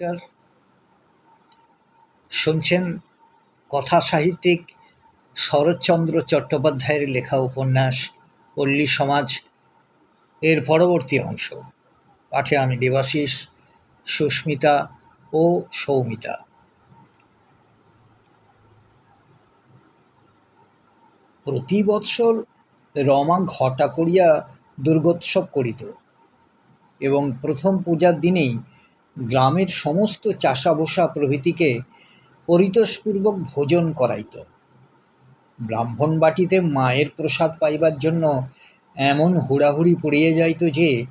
Director শুনছেন কথা সাহিত্যিক শরৎচন্দ্র চট্টোপাধ্যায়ের লেখা উপন্যাস পল্লী সমাজ। এর পরবর্তী অংশ। পাঠে আমি দেবাশিস, সুস্মিতা ও সৌমিতা। প্রতি বৎসর রমা ঘটা করিয়া দুর্গোৎসব করিত এবং প্রথম পূজার দিনেই গ্রামের সমস্ত চাষাবসা প্রভৃতিকে পরিতোষপূর্বক ভোজন করাইত। ব্রাহ্মণ বাটিতে মায়ের প্রসাদ পাইবার জন্য এমন হুড়াহুড়ি পড়িয়ে যাইত যে,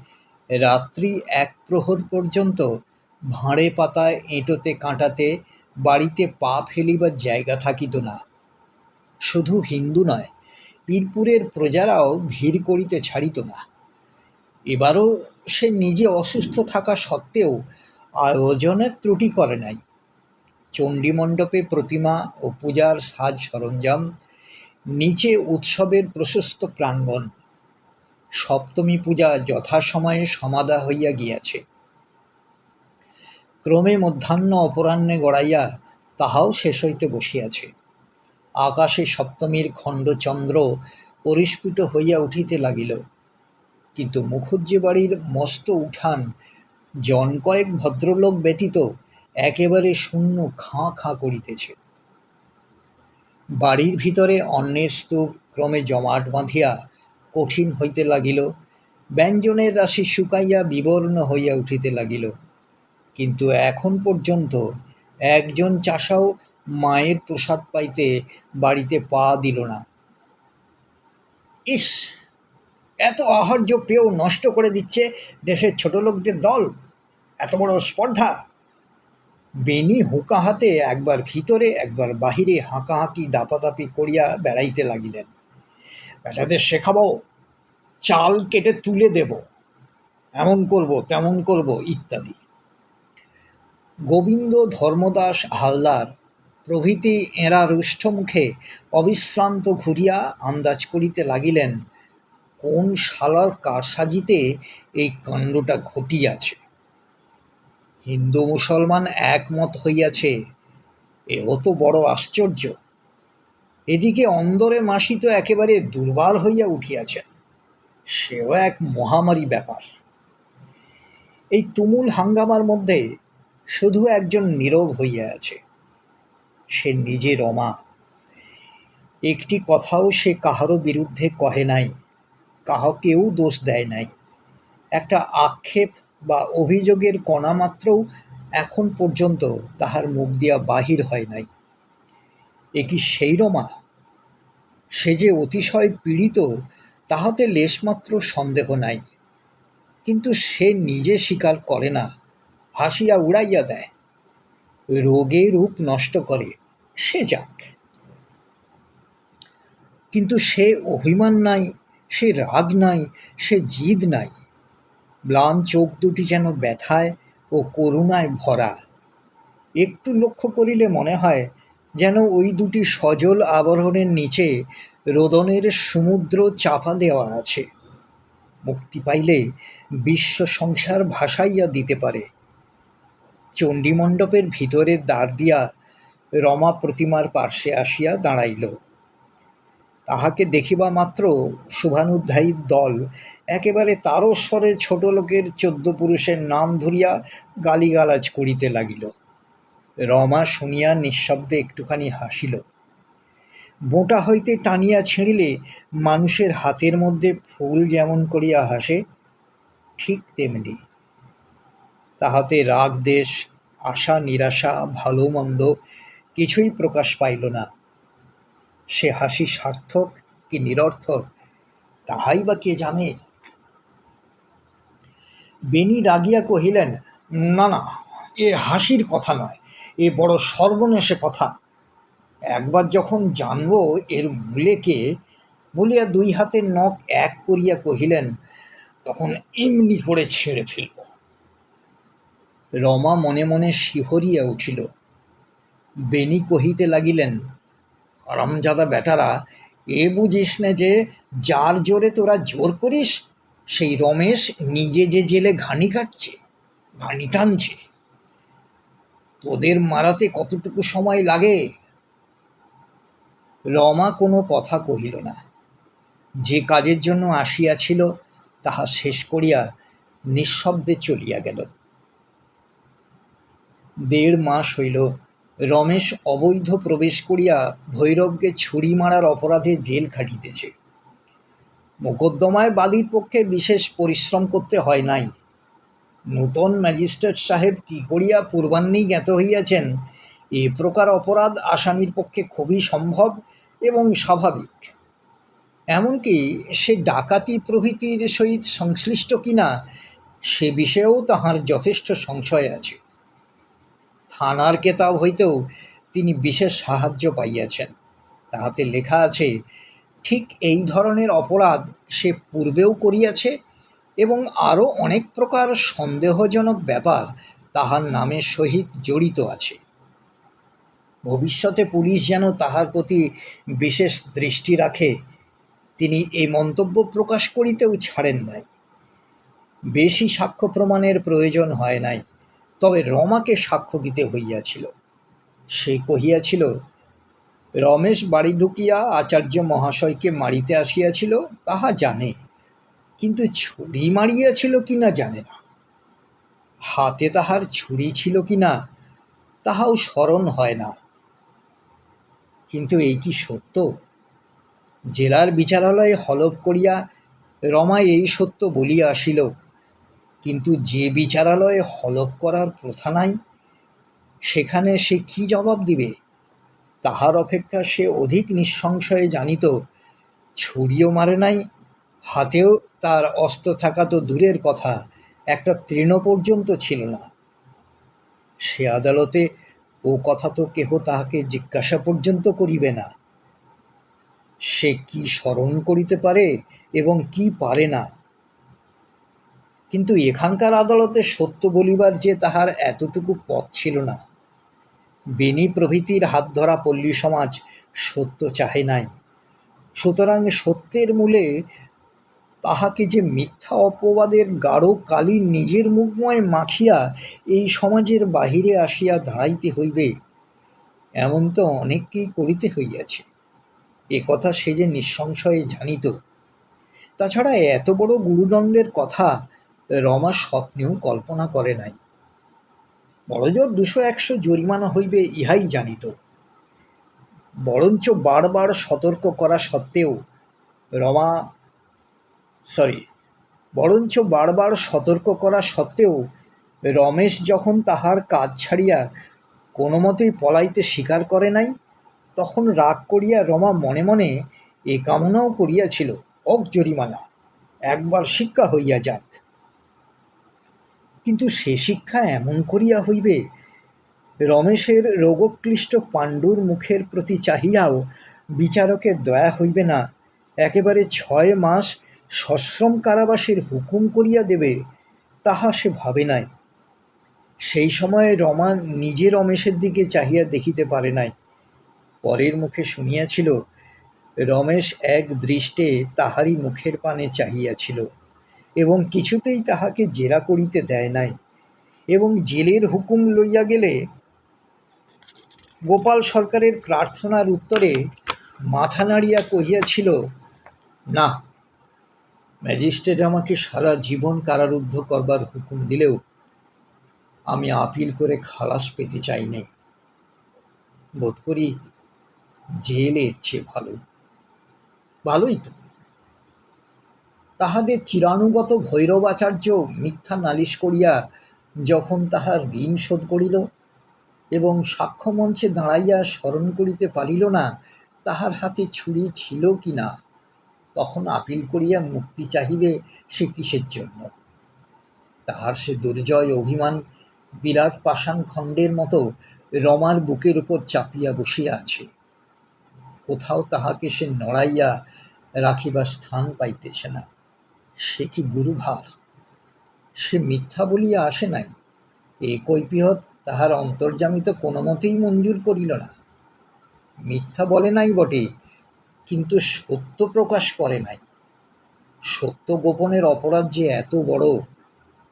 রাত্রি এক প্রহর পর্যন্ত ভাঁড়ে পাতায় এঁটোতে কাঁটাতে বাড়িতে পা ফেলিবার জায়গা থাকিত না। শুধু হিন্দু নয়, পীরপুরের প্রজারাও ভিড় করিতে ছাড়িত না। এবারও সে নিজে অসুস্থ থাকা সত্ত্বেও আয়োজনের ত্রুটি করে নাই। চণ্ডীমণ্ডপে প্রতিমা ও পূজার সাজ সরঞ্জাম, নিচে উৎসবের প্রশস্ত প্রাঙ্গণ, সপ্তমী পূজা যথাসময়ে সমাদা হইয়া গিয়াছে। ক্রমে মধ্যাহ্ন অপরাহ্নে গড়াইয়া তাহাও শেষ হইতে বসিয়াছে। আকাশে সপ্তমীর খণ্ডচন্দ্র পরিস্ফুট হইয়া উঠিতে লাগিল, কিন্তু মুখুজ্জে বাড়ির মস্ত উঠান জন কয়েক ভদ্রলোক ব্যতীত একেবারে শূন্য খাঁ খাঁ করিতেছে। বাড়ির ভিতরে অন্নের স্তূপ ক্রমে জমাট বাঁধিয়া কঠিন হইতে লাগিল, ব্যঞ্জনের রাশি শুকাইয়া বিবর্ণ হইয়া উঠিতে লাগিল। কিন্তু এখন পর্যন্ত একজন চাষাও মায়ের প্রসাদ পাইতে বাড়িতে পা দিল না। ইস! এত আহার্য পেয়েও নষ্ট করে দিচ্ছে দেশের ছোট লোকদের দল। এত বড় স্পর্ধা। বেনি হুঁকা হাতে একবার ভিতরে, একবার বাহিরে হাঁকাহাঁকি দাপাদাপি করিয়া বেড়াইতে লাগিলেন। বেটাদের শেখাবো, চাল কেটে তুলে দেব, এমন করব, তেমন করব ইত্যাদি। গোবিন্দ ধর্মদাস হালদার প্রভৃতি এঁরা রুষ্টমুখে অবিশ্রান্ত ঘুরিয়া আন্দাজ করিতে লাগিলেন কোন শালার কারসাজিতে এই কাণ্ডটা ঘটিয়াছে? হিন্দু মুসলমান একমত হইয়াছে, এও তো বড় আশ্চর্য। এদিকে অন্দরে মাসি তো একেবারে দুর্বল হইয়া উঠিয়াছেন, সেও এক মহামারী ব্যাপার। এই তুমুল হাঙ্গামার মধ্যে শুধু একজন নীরব হইয়া আছে, সে নিজে রমা। একটি কথাও সে কাহারও বিরুদ্ধে কহে নাই। কাহকেও দোষ দেয় নাই। একটা আক্ষেপ বা অভিযোগের কণা মাত্রও এখন পর্যন্ত তাহার মুখ দিয়া বাহির হয় নাই। এ কি সেই রমা? সে যে অতিশয় পীড়িত, তাহাতে লেশমাত্র সন্দেহ নাই। কিন্তু সে নিজে স্বীকার করে না, হাসিয়া উড়াইয়া দেয়, রোগে রূপ নষ্ট করে, সে যাক। কিন্তু সে অভিমান নাই সে রাগ নাই, সে জিদ নাই। ম্লান চোখ দুটি যেন ব্যথায় ও করুণায় ভরা। একটু লক্ষ্য করিলে মনে হয় যেন ওই দুটি সজল আবরণের নিচে রোদনের সমুদ্র চাপা দেওয়া আছে। মুক্তি পাইলে বিশ্ব সংসার ভাসাইয়া দিতে পারে। চণ্ডীমণ্ডপের ভিতরে দাঁড় দিয়া রমা প্রতিমার পার্শ্বে আসিয়া দাঁড়াইল। তাহাকে দেখিবা মাত্র শুভানুধ্যায়ী দল। একেবারে তারস্বরে ছোট লোকের চোদ্দ পুরুষের নাম ধরিয়া গালিগালাজ করিতে লাগিল। রমা শুনিয়া নিঃশব্দে একটুখানি হাসিল। বোঁটা হইতে টানিয়া ছিঁড়িলে মানুষের হাতের মধ্যে ফুল যেমন করিয়া হাসে, ঠিক তেমনি। তাহাতে রাগ, দেশ, আশা, নিরাশা, ভালো, মন্দ কিছুই প্রকাশ পাইল না। সে হাসি সার্থক কি নিরর্থক, তাহাই বা কে জানে? বেনি রাগিয়া কহিলেন, না না, এ হাসির কথা নয়, এ বড় সর্বনেশে কথা। একবার যখন জানব এর মূলেকে বলিয়া দুই হাতের নখ এক করিয়া কহিলেন, তখন এমনি করে ছেড়ে ফেলব। রমা মনে মনে শিহরিয়া উঠিল। বেনি কহিতে লাগিলেন আরামজাদা বেটারা, এ বুঝিস না যে যার জোরে তোরা জোর করিস, সেই রমেশ নিজে যে জেলে ঘানি কাটছে, ঘানি টানছে। তোদের মারাতে কতটুকু সময় লাগে? রমা কোনো কথা কহিল না। যে কাজের জন্য আসিয়াছিল তাহা শেষ করিয়া নিঃশব্দে চলিয়া গেল। দেড় মাস হইল রমেশ অবৈধ প্রবেশ করিয়া ভৈরবকে ছুরি মারার অপরাধে জেল খাটিতেছে। মোকদ্দমায় বাদীর পক্ষে বিশেষ পরিশ্রম করতে হয় নাই। নূতন ম্যাজিস্ট্রেট সাহেব কি করিয়া পূর্বাহ্নেই জ্ঞাত হইয়াছেন, এ প্রকার অপরাধ আসামির পক্ষে খুবই সম্ভব এবং স্বাভাবিক। এমনকি সে ডাকাতি প্রভৃতির সহিত সংশ্লিষ্ট কিনা, সে বিষয়েও তাহার যথেষ্ট সংশয় আছে। থানার কেতাব হইতেও তিনি বিশেষ সাহায্য পাইয়াছেন। তাহাতে লেখা আছে, ঠিক এই ধরনের অপরাধ সে পূর্বেও করিয়াছে এবং আরও অনেক প্রকার সন্দেহজনক ব্যাপার তাহার নামের সহিত জড়িত আছে। ভবিষ্যতে পুলিশ যেন তাহার প্রতি বিশেষ দৃষ্টি রাখে, তিনি এই মন্তব্য প্রকাশ করিতেও ছাড়েন নাই। বেশি সাক্ষ্য প্রমাণের প্রয়োজন হয় নাই। তবে রমাকে সাক্ষ্য দিতে হইয়াছিল। সে কহিয়াছিল, রমেশ বাড়ি ঢুকিয়া আচার্য মহাশয়কে মারিতে আসিয়াছিল, তাহা জানে। কিন্তু ছুরি মারিয়াছিল কি না জানে না। হাতে তাহার ছুরি ছিল কি না তাহাও স্মরণ হয় না। কিন্তু এই কি সত্য? জেলার বিচারালয়ে হলফ করিয়া রমা এই সত্য বলিয়া আসিল। কিন্তু যে বিচারালয়ে হলফ করার প্রথা নাই, সেখানে সে কি জবাব দিবে? তাহার অপেক্ষা সে অধিক নিঃসংশয়ে জানিত, ছুরিও মারে নাই, হাতেও তার অস্ত্র থাকা তো দূরের কথা, একটা তৃণ পর্যন্ত ছিল না। সে আদালতে ও কথা তো কেহ তাহাকে জিজ্ঞাসা পর্যন্ত করিবে না। সে কি স্মরণ করিতে পারে এবং কি পারে না? কিন্তু এখানকার আদালতে সত্য বলিবার যে তাহার এতটুকু পথ ছিল না। বেনি প্রভৃতির হাত ধরা পল্লী সমাজ সত্য চাহে নাই। সুতরাং সত্যের মূলে তাহাকে যে মিথ্যা অপবাদের গাঢ় কালি নিজের মুখময় মাখিয়া এই সমাজের বাহিরে আসিয়া দাঁড়াইতে হইবে, এমন তো অনেককেই করিতে হইয়াছে। এ কথা সে যে নিঃসংশয়ে জানিত। তাছাড়া এত বড় গুরুদণ্ডের কথা রমা স্বপ্নেও কল্পনা করে নাই। বড়জোর দুশো একশো জরিমানা হইবে ইহাই জানিত। বরঞ্চ বারবার সতর্ক করা সত্ত্বেও রমা সরি বরঞ্চ বারবার সতর্ক করা সত্ত্বেও রমেশ যখন তাহার কাজ ছাড়িয়া কোনো মতেই পলাইতে স্বীকার করে নাই, তখন রাগ করিয়া রমা মনে মনে এ কামনাও করিয়াছিল অক জরিমানা, একবার শিক্ষা হইয়া যাক। কিন্তু সে শিক্ষা এমন করিয়া হইবে? রমেশের রোগক্লিষ্ট পাণ্ডুর মুখের প্রতি চাহিয়াও বিচারকের দয়া হইবে না। একেবারে ছয় মাস সশ্রম কারাবাসের হুকুম করিয়া দেবে, তাহা সে ভাবে নাই। সেই সময়ে রমা নিজে রমেশের দিকে চাহিয়া দেখিতে পারে নাই। পরের মুখে শুনিয়াছিল, রমেশ এক দৃষ্টে তাহারই মুখের পানে চাহিয়াছিল। এবং কিছুতেই তাহাকে জেরা করিতে দেয় নাই। এবং জেলের হুকুম লইয়া গেলে গোপাল সরকারের প্রার্থনার উত্তরে মাথা নাড়িয়া কহিয়াছিল, না, ম্যাজিস্ট্রেট আমাকে সারা জীবন কারারুদ্ধ করবার হুকুম দিলেও আমি আপিল করে খালাস পেতে চাই নাই। বোধ করি জেলের চেয়ে ভালো। ভালোই তো। তাহাদের চিরানুগত ভৈরবাচার্য মিথ্যা নালিশ করিয়া যখন তাহার ঋণ শোধ করিল এবং সাক্ষ্যমঞ্চে দাঁড়াইয়া স্মরণ করিতে পারিল না, তাহার হাতে ছুরি ছিল কি না, তখন আপিল করিয়া মুক্তি চাহিবে সে কিসের জন্য? তাহার সে দুর্জয় অভিমান বিরাট পাষাণ খণ্ডের মতো রমার বুকের উপর চাপিয়া বসিয়া আছে। কোথাও তাহাকে সে নড়াইয়া রাখিবার স্থান পাইতেছে না। সে কি গুরুভার? সে মিথ্যা বলিয়া আসে নাই। এ কৈপিহত তাহার অন্তর্জামিত কোনো মতেই মঞ্জুর করিল না। মিথ্যা বলে নাই বটে, কিন্তু সত্য প্রকাশ করে নাই। সত্য গোপনের অপরাধ যে এত বড়,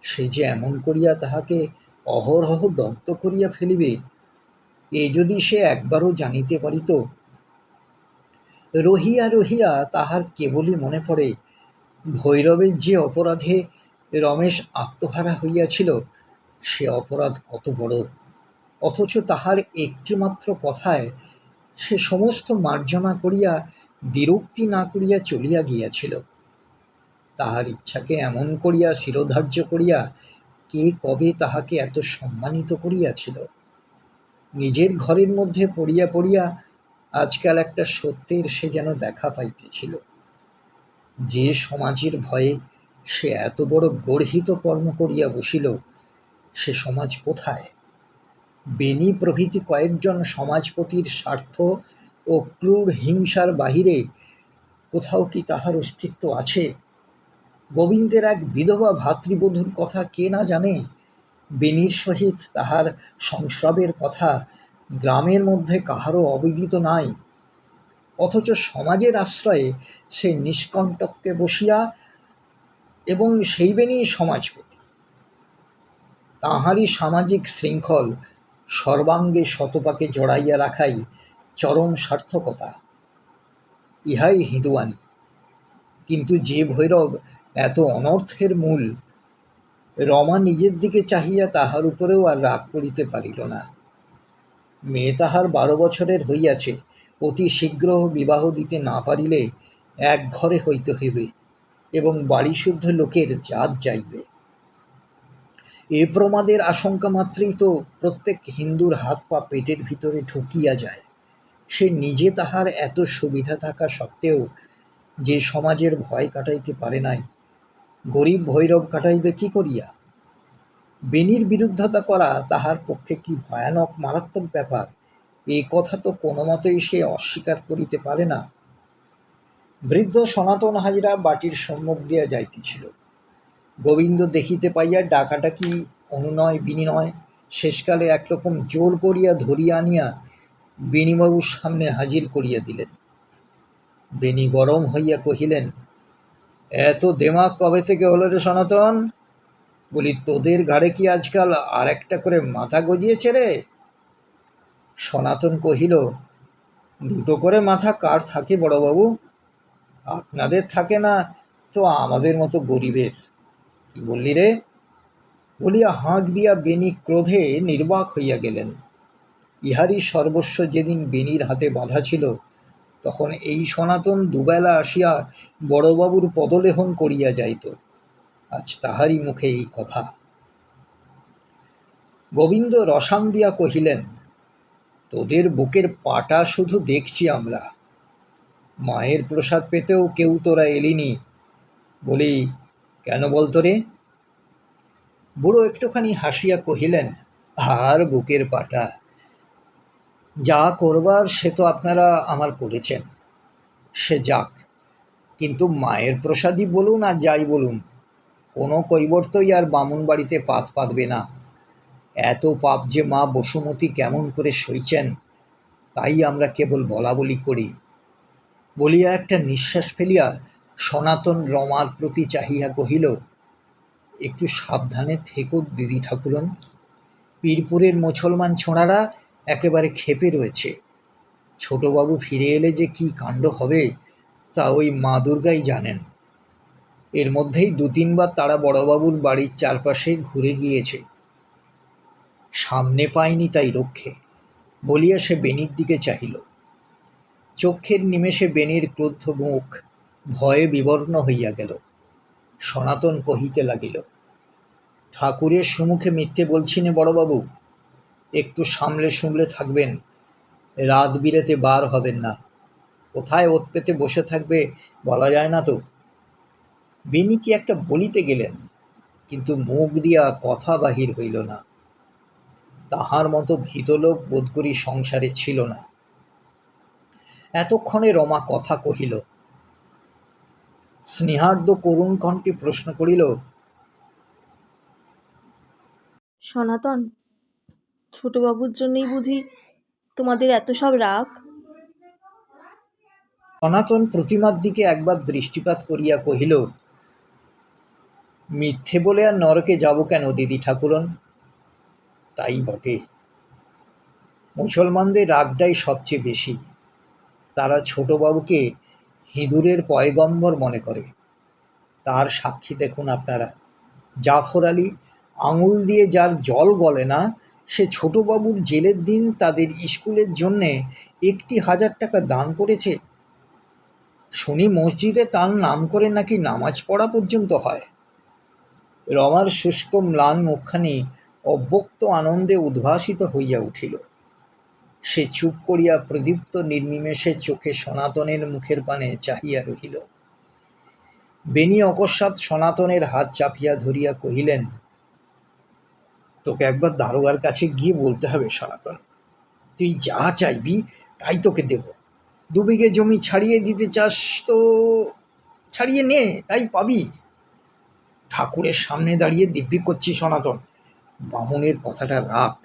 সে যে এমন করিয়া তাহাকে অহরহ দগ্ধ করিয়া ফেলিবে, এ যদি সে একবারও জানিতে পারিত, রহিয়া রহিয়া তাহার কেবলই মনে পড়ে ভৈরবের যে অপরাধে রমেশ আত্মহারা হইয়াছিল, সে অপরাধ কত বড়? অথচ তাহার একটিমাত্র কথায় সে সমস্ত মার্জনা করিয়া বিরক্তি না করিয়া চলিয়া গিয়াছিল। তাহার ইচ্ছাকে এমন করিয়া শিরোধার্য করিয়া কে কবে তাহাকে এত সম্মানিত করিয়াছিল? নিজের ঘরের মধ্যে পড়িয়া পড়িয়া আজকাল একটা সত্যের সে যেন দেখা পাইতেছিল। যে সমাজের ভয়ে সে এত বড় গর্হিত কর্ম করিয়া বসিল, সে সমাজ কোথায়? বেনি প্রভৃতি কয়েকজন সমাজপতির স্বার্থ ও ক্রূর হিংসার বাহিরে কোথাও কি তাহার অস্তিত্ব আছে? গোবিন্দের এক বিধবা ভাতৃবধূর কথা কে না জানে? বেনির সহিত তাহার সংস্রবের কথা গ্রামের মধ্যে কাহারও অবিদিত নাই। অথচ সমাজের আশ্রয়ে সে নিষ্কণ্টককে বসিয়া এবং সেই বেনি সমাজপতি। তাহারই সামাজিক শৃঙ্খল সর্বাঙ্গে শতপাকে জড়াইয়া রাখাই চরম সার্থকতা, ইহাই হিঁদুয়ানি কিন্তু যে ভৈরব এত অনর্থের মূল, রমা নিজের দিকে চাহিয়া তাহার উপরেও আর রাগ করিতে পারিল না। মেয়ে তাহার বারো বছরের হইয়াছে অতি শীঘ্র বিবাহ দিতে না পারিলে এক ঘরে হইতে হইবে এবং বাড়িশুদ্ধ লোকের জাত যাইবে। এ প্রমাদের আশঙ্কা মাত্রেই তো প্রত্যেক হিন্দুর হাত পা পেটের ভিতরে ঢুকিয়া যায়। সে নিজে তাহার এত সুবিধা থাকা সত্ত্বেও যে সমাজের ভয় কাটাইতে পারে নাই, গরিব ভৈরব কাটাইবে কি করিয়া? বেনির বিরুদ্ধতা করা তাহার পক্ষে কি ভয়ানক, মারাত্মক ব্যাপার? এ কথা তো কোনো মতেই সে অস্বীকার করিতে পারে না। বৃদ্ধ সনাতন হাজরা বাটির সম্মুখ দিয়া যাইতেছিল। গোবিন্দ দেখিতে পাইয়া ডাকাটাকি অনুনয় বিনিময় শেষকালে একরকম জোর করিয়া ধরিয়া আনিয়া বেণীবাবুর সামনে হাজির করিয়া দিলেন। বেণী গরম হইয়া কহিলেন, এত দেমাক কবে থেকে হলো রে সনাতন? বলি, তোদের ঘাড়ে কি আজকাল আর একটা করে মাথা গজিয়েছে রে? সনাতন কহিল, দুটো করে মাথা কার থাকে বড়বাবু? আপনাদের থাকে না তো আমাদের মতো গরিবের? কি বললি রে? বলিয়া হাঁক দিয়া বেনি ক্রোধে নির্বাক হইয়া গেলেন। ইহারই সর্বস্ব যেদিন বেনির হাতে বাঁধা ছিল, তখন এই সনাতন দুবেলা আসিয়া বড়বাবুর পদলেহন করিয়া যাইত। আজ তাহারই মুখে এই কথা। গোবিন্দ রসাং দিয়া কহিলেন তোদের বুকের পাটা শুধু দেখছি আমরা। মায়ের প্রসাদ পেতেও কেউ তোরা এলিনি। বলি, কেন বলতো রে? বুড়ো একটুখানি হাসিয়া কহিলেন, আর বুকের পাটা। যা করবার সে তো আপনারা আমার করেছেন। সে যাক। কিন্তু মায়ের প্রসাদই বলুন আর যাই বলুন, কোনো কৈবর্তই আর বামুন বাড়িতে পাত পাতবে না। এত পাপ যে মা বসুমতী কেমন করে সইছেন, তাই আমরা কেবল বলা বলি করি। বলিয়া একটা নিঃশ্বাস ফেলিয়া সনাতন রমার প্রতি চাহিয়া কহিল, একটু সাবধানে থেকো দিদি ঠাকুরন। পীরপুরের মুসলমান ছোঁড়ারা একেবারে ক্ষেপে রয়েছে। ছোটবাবু ফিরে এলে যে কি কাণ্ড হবে, তা ওই মা দুর্গাই জানেন। এর মধ্যেই দু তিনবার তারা বড়বাবুর বাড়ির চারপাশে ঘুরে গিয়েছে। সামনে পায়নি তাই রক্ষে, বলিয়া সে বেনির দিকে চাহিল। চক্ষের নিমেষে বেনির ক্রুদ্ধ মুখ ভয়ে বিবর্ণ হইয়া গেল। সনাতন কহিতে লাগিল, ঠাকুরের সম্মুখে মিথ্যে বলছি নে বড়বাবু, একটু সামলে সুমলে থাকবেন, রাত বিরেতে বার হবেন না। কোথায় ওত পেতে বসে থাকবে বলা যায় না তো? বেনি কি একটা বলিতে গেলেন, কিন্তু মুখ দিয়া কথা বাহির হইল না। তাহার মতো ভীতলোক বোধ করি সংসারে ছিল না। এতক্ষণে রমা কথা কহিল স্নেহার্দ করুণ কণ্ঠে প্রশ্ন করিল সনাতন ছোটবাবুর জন্যই বুঝি তোমাদের এত সব রাগ? সনাতন প্রতিমার দিকে একবার দৃষ্টিপাত করিয়া কহিল মিথ্যে বলে আর নরকে যাব কেন দিদি ঠাকুরন? তাই বটে। মুসলমানদের রাগটাই সবচেয়ে বেশি। তারা ছোটবাবুকে হিঁদুরের পয়গম্বর মনে করে। তার সাক্ষী দেখুন আপনারা। জাফর আলী আঙুল দিয়ে যার জল গলে না, সে ছোটবাবুর জেলের দিন তাদের স্কুলের জন্যে একটি হাজার টাকা দান করেছে। শুনি মসজিদে তার নাম করে নাকি নামাজ পড়া পর্যন্ত হয়? রমার শুষ্ক ম্লান মুখখানি অব্যক্ত আনন্দে উদ্ভাসিত হইয়া উঠিল। সে চুপ করিয়া প্রদীপ্ত নির্নিমেষে চোখে সনাতনের মুখের পানে চাহিয়া রহিল। বেনি অকস্মাৎ সনাতনের হাত চাপিয়া ধরিয়া কহিলেন, তোকে একবার দারোগার কাছে গিয়ে বলতে হবে সনাতন। তুই যা চাইবি, তাই তোকে দেব। দু বিঘে জমি ছাড়িয়ে দিতে চাস তো ছাড়িয়ে নে, তাই পাবি। ঠাকুরের সামনে দাঁড়িয়ে দিব্যি করছি সনাতন। বামুনের কথাটা রাখ।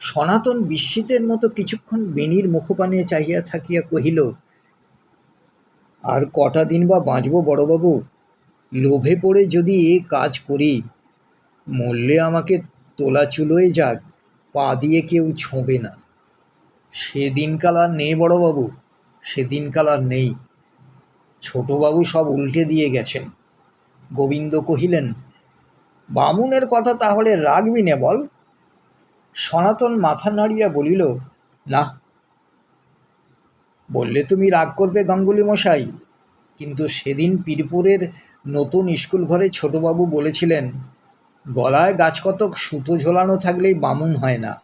সনাতন বিস্মিতের মতো কিছুক্ষণ বেনির মুখপানে চাহিয়া থাকিয়া কহিল, আর কটা দিন বা বাঁচব বড়বাবু? লোভে পড়ে যদি এ কাজ করি, মরলে আমাকে তোলা চুলোয় যাক, পা দিয়ে কেউ ছোঁবে না। সেদিনকাল আর নেই বড়বাবু, সেদিনকাল আর নেই। ছোটবাবু সব উল্টে দিয়ে গেছেন। গোবিন্দ কহিলেন বামুনের কথা তাহলে রাখবি নে বল। সনাতন মাথা নাড়িয়া বলিল, না। বললে তুমি রাগ করবে গাঙ্গুলি মশাই কিন্তু সেদিন পীরপুরের নতুন স্কুল ঘরে ছোটবাবু বলেছিলেন, গলায় গাছকতক সুতো ঝোলানো থাকলেই বামুন হয় না।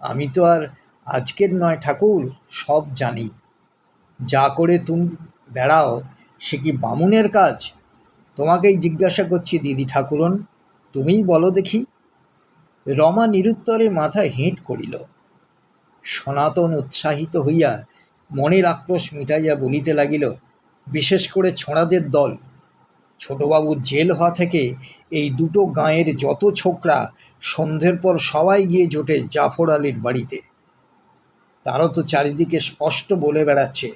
আমি তো আর আজকের নয় ঠাকুর, সব জানি। যা করে তুমি, বেড়াও, সে কি বামুনের কাজ? তোমাকেই জিজ্ঞাসা করছি, দিদি ঠাকুরন। তুমিই বলো দেখি। রমা নিরুত্তরে মাথা হেঁট করিল। সনাতন উৎসাহিত হইয়া মনের আক্রোশ মিটাইয়া বলিতে লাগিল, বিশেষ করে ছোঁড়াদের দল। ছোটবাবুর জেল হওয়া থেকে এই দুটো গাঁয়ের যত ছোকরা সন্ধ্যের পর সবাই গিয়ে জোটে জাফর আলীর বাড়িতে। তারও তো চারিদিকে স্পষ্ট বলে বেড়াচ্ছে,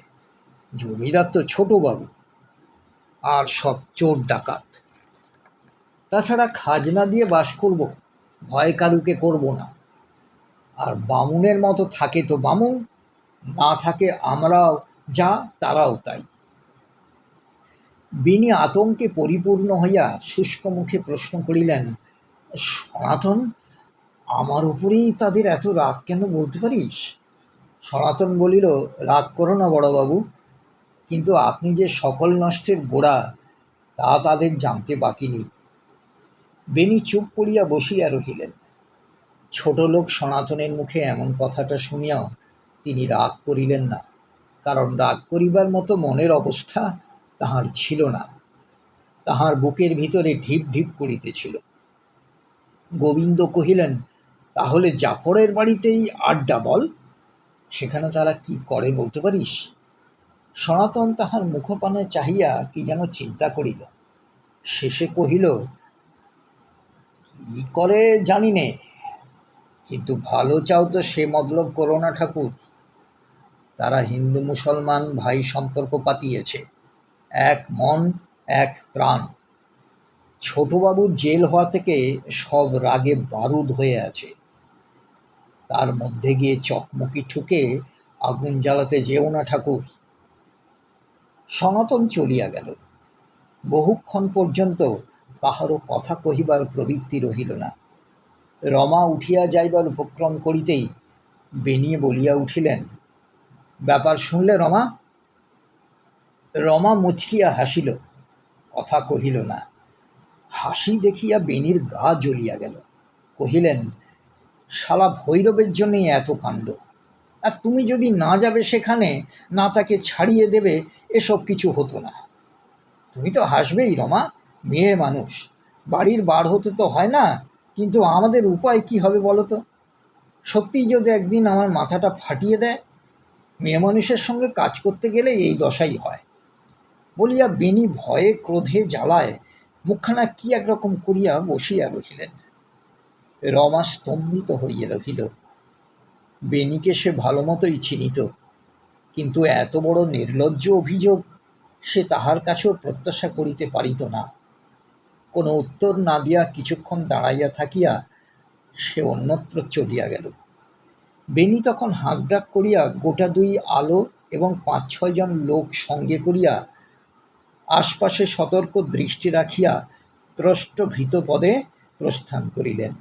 জমিদার তো ছোটবাবু। আর সব চোর ডাকাত। তাছাড়া খাজনা দিয়ে বাস করব, ভয় কারুকে করব না। আর বামুনের মতো থাকে তো বামুন, না থাকে আমরাও, যা তারাও তাই। বিনি আতঙ্কে পরিপূর্ণ হইয়া শুষ্ক মুখে প্রশ্ন করিলেন, সনাতন, আমার উপরেই তাদের এত রাগ কেন বলতে পারিস? সনাতন বলিল, রাগ করো না বড়বাবু, কিন্তু আপনি যে সকল নষ্টের গোড়া, তা তাদের জানতে বাকি নেই। বেনি চুপ করিয়া বসিয়া রহিলেন। ছোট লোক সনাতনের মুখে এমন কথাটা শুনিয়াও তিনি রাগ করিলেন না, কারণ রাগ করিবার মতো মনের অবস্থা তাহার ছিল না। তাহার বুকের ভিতরে ঢিপ ঢিপ করিতেছিল। গোবিন্দ কহিলেন, তাহলে জাফরের বাড়িতেই আড্ডা বল, সেখানে তারা কি করে বলতে পারিস? সনাতন তাহার মুখপানে চাহিয়া কি যেন চিন্তা করিল। শেষে কহিল কি করে জানি নে। কিন্তু ভালো চাও তো সে মতলব করো না ঠাকুর। তারা হিন্দু মুসলমান ভাই সম্পর্ক পাতিয়েছে। এক মন, এক প্রাণ। ছোটবাবুর জেল হওয়া থেকে সব রাগে বারুদ হয়ে আছে। তার মধ্যে গিয়ে চকমকি ঠুকে আগুন জ্বালাতে যেও না ঠাকুর। সনাতন চলিয়া গেল। বহুক্ষণ পর্যন্ত কাহারও কথা কহিবার প্রবৃত্তি রহিল না। রমা উঠিয়া যাইবার উপক্রম করিতেই বেনিয়ে বলিয়া উঠিলেন, ব্যাপার শুনলে রমা? রমা মুচকিয়া হাসিল, কথা কহিল না। হাসি দেখিয়া বেনির গা জ্বলিয়া গেল, কহিলেন, শালা ভৈরবের জন্যই এত কাণ্ড। আর তুমি যদি না যাবে সেখানে, না তাকে ছাড়িয়ে দেবে, এসব কিছু হতো না। তুমি তো হাসবেই রমা। মেয়ে মানুষ। বাড়ির বার হতে তো হয় না, কিন্তু আমাদের উপায় কি হবে বলো তো? সত্যিই যদি একদিন আমার মাথাটা ফাটিয়ে দেয়, মেয়ে মানুষের সঙ্গে কাজ করতে গেলে এই দশাই হয়। বলিয়া বেনি ভয়ে ক্রোধে জ্বালায়, মুখখানা কি একরকম করিয়া বসিয়া রহিলেন। রমা স্তম্ভিত হইয়া রহিল। বেনিকে সে ভালো মতোই চিনিত, কিন্তু এত বড় নির্লজ্জ অভিযোগ সে তাহার কাছেও প্রত্যাশা করিতে পারিত না। কোনো উত্তর না দিয়া কিছুক্ষণ দাঁড়াইয়া থাকিয়া সে অন্যত্র চলিয়া গেল। বেনি তখন হাঁকডাক করিয়া গোটা দুই আলো এবং পাঁচ ছয়জন লোক সঙ্গে করিয়া আশপাশে সতর্ক দৃষ্টি রাখিয়া ত্রষ্ট ভীত পদে প্রস্থান করিলেন।